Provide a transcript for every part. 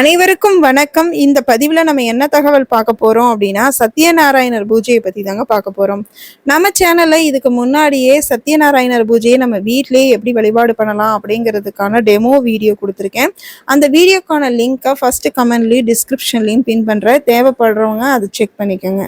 அனைவருக்கும் வணக்கம். இந்த பதிவில் நம்ம என்ன தகவல் பார்க்க போகிறோம் அப்படின்னா சத்யநாராயணர் பூஜையை பற்றி தாங்க பார்க்க போகிறோம் நம்ம சேனலில் இதுக்கு முன்னாடியே சத்யநாராயணர் பூஜையை நம்ம வீட்டிலேயே எப்படி வழிபாடு பண்ணலாம் அப்படிங்கிறதுக்கான டெமோ வீடியோ கொடுத்துருக்கேன். அந்த வீடியோக்கான லிங்க்கை ஃபஸ்ட்டு கமெண்ட்லேயும் டிஸ்கிரிப்ஷன்லேயும் பின் பண்ணுற தேவைப்படுறவங்க அதை செக் பண்ணிக்கோங்க.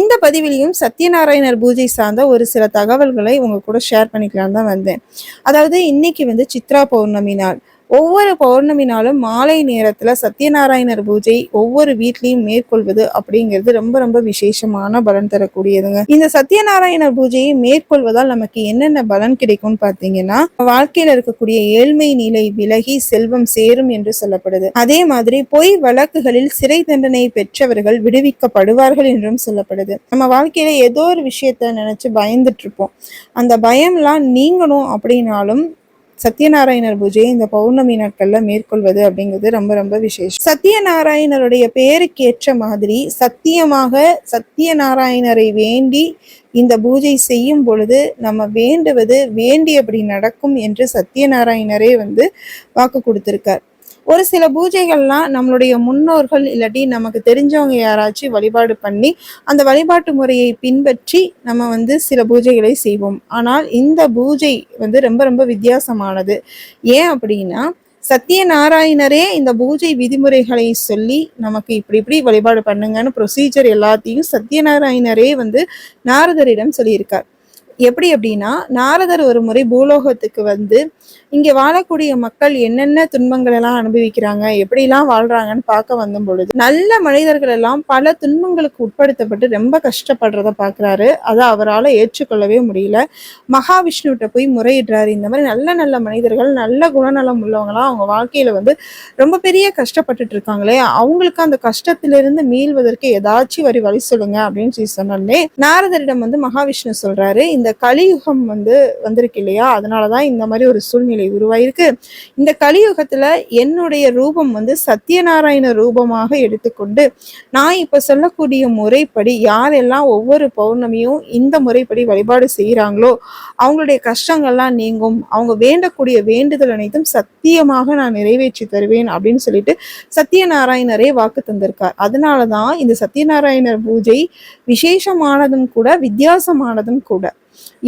இந்த பதிவிலையும் சத்யநாராயணர் பூஜை சார்ந்த ஒரு சில தகவல்களை உங்கள் கூட ஷேர் பண்ணிக்கலாம் தான் வந்தேன். அதாவது இன்னைக்கு வந்து சித்ரா பௌர்ணமி நாள். ஒவ்வொரு பௌர்ணமி நாளும் மாலை நேரத்துல சத்யநாராயணர் பூஜை ஒவ்வொரு வீட்லயும் மேற்கொள்வது அப்படிங்கிறது ரொம்ப ரொம்ப விசேஷமான பலன் தரக்கூடியதுங்க. இந்த சத்யநாராயணர் பூஜையை மேற்கொள்வதால் நமக்கு என்னென்ன பலன் கிடைக்கும்னு பாத்தீங்கன்னா வாழ்க்கையில இருக்கக்கூடிய ஏழ்மை நிலை விலகி செல்வம் சேரும் என்று சொல்லப்படுது. அதே மாதிரி பொய் வழக்குகளில் சிறை தண்டனை பெற்றவர்கள் விடுவிக்கப்படுவார்கள் என்றும் சொல்லப்படுது. நம்ம வாழ்க்கையில ஏதோ ஒரு விஷயத்த நினைச்சு பயந்துட்டு இருப்போம். அந்த பயம்லாம் நீங்கணும் அப்படின்னாலும் சத்யநாராயணர் பூஜையை இந்த பௌர்ணமி நாட்களில் மேற்கொள்வது அப்படிங்கிறது ரொம்ப ரொம்ப விசேஷம். சத்யநாராயணருடைய பெயருக்கு ஏற்ற மாதிரி சத்தியமாக சத்யநாராயணரை வேண்டி இந்த பூஜை செய்யும் பொழுது நம்ம வேண்டுவது வேண்டி அப்படி நடக்கும் என்று சத்யநாராயணரே வந்து வாக்கு கொடுத்திருக்கார். ஒரு சில பூஜைகள்லாம் நம்மளுடைய முன்னோர்கள் இல்லாட்டி நமக்கு தெரிஞ்சவங்க யாராச்சும் வழிபாடு பண்ணி அந்த வழிபாட்டு முறையை பின்பற்றி நம்ம வந்து சில பூஜைகளை செய்வோம். ஆனால் இந்த பூஜை வந்து ரொம்ப ரொம்ப வித்தியாசமானது. ஏன் அப்படின்னா சத்யநாராயணரே இந்த பூஜை விதிமுறைகளை சொல்லி நமக்கு இப்படி இப்படி வழிபாடு பண்ணுங்கன்னு ப்ரொசீஜர் எல்லாத்தையும் சத்யநாராயணரே வந்து நாரதரிடம் சொல்லியிருக்கார். எப்படி அப்படின்னா நாரதர் ஒரு முறை பூலோகத்துக்கு வந்து இங்கே வாழக்கூடிய மக்கள் என்னென்ன துன்பங்கள் எல்லாம் அனுபவிக்கிறாங்க எப்படிலாம் வாழ்றாங்கன்னு பார்க்க வந்த பொழுது நல்ல மனிதர்கள் எல்லாம் பல துன்பங்களுக்கு உட்படுத்தப்பட்டு ரொம்ப கஷ்டப்படுறத பார்க்குறாரு. அதை அவரால் ஏற்றுக்கொள்ளவே முடியல. மகாவிஷ்ணுகிட்ட போய் முறையிடுறாரு. இந்த மாதிரி நல்ல நல்ல மனிதர்கள் நல்ல குணநலம் உள்ளவங்களாம் அவங்க வாழ்க்கையில் வந்து ரொம்ப பெரிய கஷ்டப்பட்டுட்டு இருக்காங்களே. அவங்களுக்கு அந்த கஷ்டத்திலிருந்து மீள்வதற்கு ஏதாச்சும் வரி வழி சொல்லுங்க அப்படின்னு சொல்லி சொன்னாலே நாரதரிடம் வந்து மகாவிஷ்ணு சொல்றாரு இந்த இந்த கலியுகம் வந்து வந்திருக்கு இல்லையா? அதனாலதான் இந்த மாதிரி ஒரு சூழ்நிலை உருவாயிருக்கு. இந்த கலியுகத்தில் என்னுடைய ரூபம் வந்து சத்யநாராயண ரூபமாக எடுத்துக்கொண்டு நான் இப்போ சொல்லக்கூடிய முறைப்படி யாரெல்லாம் ஒவ்வொரு பௌர்ணமியும் இந்த முறைப்படி வழிபாடு செய்கிறாங்களோ அவங்களுடைய கஷ்டங்கள்லாம் நீங்கும். அவங்க வேண்டக்கூடிய வேண்டுதல் அனைத்தும் சத்தியமாக நான் நிறைவேற்றி தருவேன் அப்படின்னு சொல்லிட்டு சத்யநாராயணரே வாக்கு தந்திருக்கார். அதனால தான் இந்த சத்யநாராயணர் பூஜை விசேஷமானதும் கூட வித்தியாசமானதும் கூட.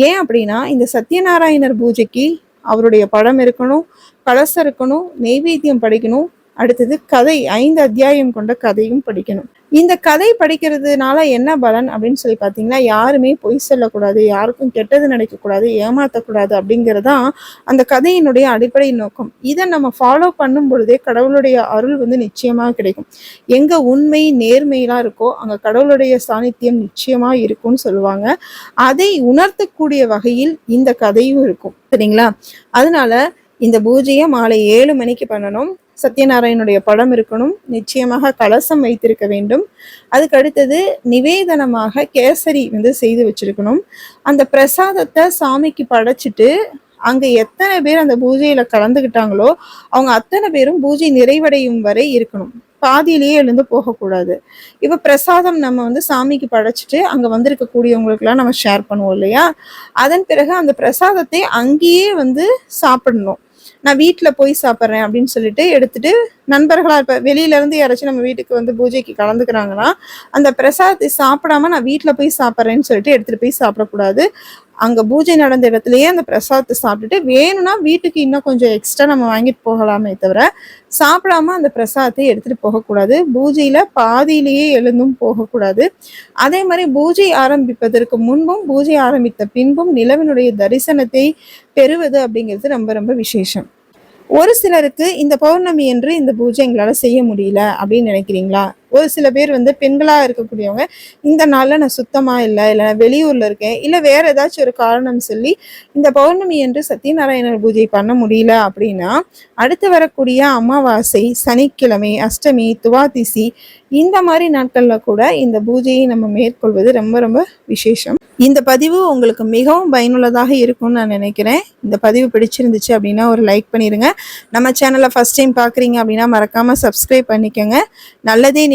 ஏன் அப்படின்னா இந்த சத்யநாராயணர் பூஜைக்கு அவருடைய படம் இருக்கணும் கலசம் இருக்கணும் நெய்வேத்தியம் படிக்கணும் அடுத்தது கதை ஐந்து அத்தியாயம் கொண்ட கதையும் படிக்கணும். இந்த கதை படிக்கிறதுனால என்ன பலன் அப்படின்னு சொல்லி பார்த்தீங்கன்னா யாருமே பொய் சொல்லக்கூடாது யாருக்கும் கெட்டது நினைக்கக்கூடாது ஏமாற்றக்கூடாது அப்படிங்கிறதான் அந்த கதையினுடைய அடிப்படை நோக்கம். இதை நம்ம ஃபாலோ பண்ணும் பொழுதே கடவுளுடைய அருள் வந்து நிச்சயமாக கிடைக்கும். எங்கே உண்மை நேர்மையெல்லாம் இருக்கோ அங்கே கடவுளுடைய சாநித்தியம் நிச்சயமாக இருக்கும்னு சொல்லுவாங்க. அதை உணர்த்தக்கூடிய வகையில் இந்த கதையும் இருக்கும். சரிங்களா? அதனால இந்த பூஜையை மாலை ஏழு மணிக்கு பண்ணணும். சத்யநாராயணனுடைய படம் இருக்கணும். நிச்சயமாக கலசம் வைத்திருக்க வேண்டும். அதுக்கு அடுத்தது நிவேதனமாக கேசரி வந்து செய்து வச்சிருக்கணும். அந்த பிரசாதத்தை சாமிக்கு படைச்சிட்டு அங்கே எத்தனை பேர் அந்த பூஜையில் கலந்துக்கிட்டாங்களோ அவங்க அத்தனை பேரும் பூஜை நிறைவடையும் வரை இருக்கணும். பாதியிலேயே எழுந்து போகக்கூடாது. இப்போ பிரசாதம் நம்ம வந்து சாமிக்கு படைச்சிட்டு அங்கே வந்திருக்கக்கூடியவங்களுக்கெல்லாம் நம்ம ஷேர் பண்ணுவோம் இல்லையா? அதன் பிறகு அந்த பிரசாதத்தை அங்கேயே வந்து சாப்பிடணும். நான் வீட்டில் போய் சாப்பிட்றேன் அப்படின்னு சொல்லிட்டு எடுத்துட்டு நண்பர்களாக இப்போ வெளியிலேருந்து யாராச்சும் நம்ம வீட்டுக்கு வந்து பூஜைக்கு கலந்துக்கிறாங்கன்னா அந்த பிரசாதத்தை சாப்பிடாம நான் வீட்டில் போய் சாப்பிட்றேன்னு சொல்லிட்டு எடுத்துட்டு போய் சாப்பிடக்கூடாது. அங்க பூஜை நடந்த இடத்துலயே அந்த பிரசாதத்தை சாப்பிட்டுட்டு வேணும்னா வீட்டுக்கு இன்னும் கொஞ்சம் எக்ஸ்ட்ரா நம்ம வாங்கிட்டு போகலாமே தவிர சாப்பிடாம அந்த பிரசாதத்தை எடுத்துட்டு போகக்கூடாது. பூஜையில பாதியிலேயே எழுந்தும் போகக்கூடாது. அதே மாதிரி பூஜை ஆரம்பிப்பதற்கு முன்பும் பூஜை ஆரம்பித்த பின்பும் நிலவினுடைய தரிசனத்தை பெறுவது அப்படிங்கிறது ரொம்ப ரொம்ப விசேஷம். ஒரு சிலருக்கு இந்த பௌர்ணமி என்று இந்த பூஜை எங்களால் செய்ய முடியல அப்படின்னு நினைக்கிறீங்களா? ஒரு சில பேர் வந்து பெண்களாக இருக்கக்கூடியவங்க இந்த நாளில் நான் சுத்தமாக இல்லை இல்லை நான் வெளியூரில் இருக்கேன் இல்லை வேற ஏதாச்சும் ஒரு காரணம் சொல்லி இந்த பௌர்ணமி என்று சத்யநாராயணர் பூஜை பண்ண முடியல அப்படின்னா அடுத்து வரக்கூடிய அமாவாசை சனிக்கிழமை அஷ்டமி துவாதிசி இந்த மாதிரி நாட்கள்ல கூட இந்த பூஜையை நம்ம மேற்கொள்வது ரொம்ப ரொம்ப விசேஷம். இந்த பதிவு உங்களுக்கு மிகவும் பயனுள்ளதாக இருக்கும்னு நான் நினைக்கிறேன். இந்த பதிவு பிடிச்சிருந்துச்சு அப்படின்னா ஒரு லைக் பண்ணிடுங்க நம்ம சேனலை ஃபர்ஸ்ட் டைம் பார்க்குறீங்க அப்படின்னா மறக்காமல் சப்ஸ்கிரைப் பண்ணிக்கோங்க. நல்லதே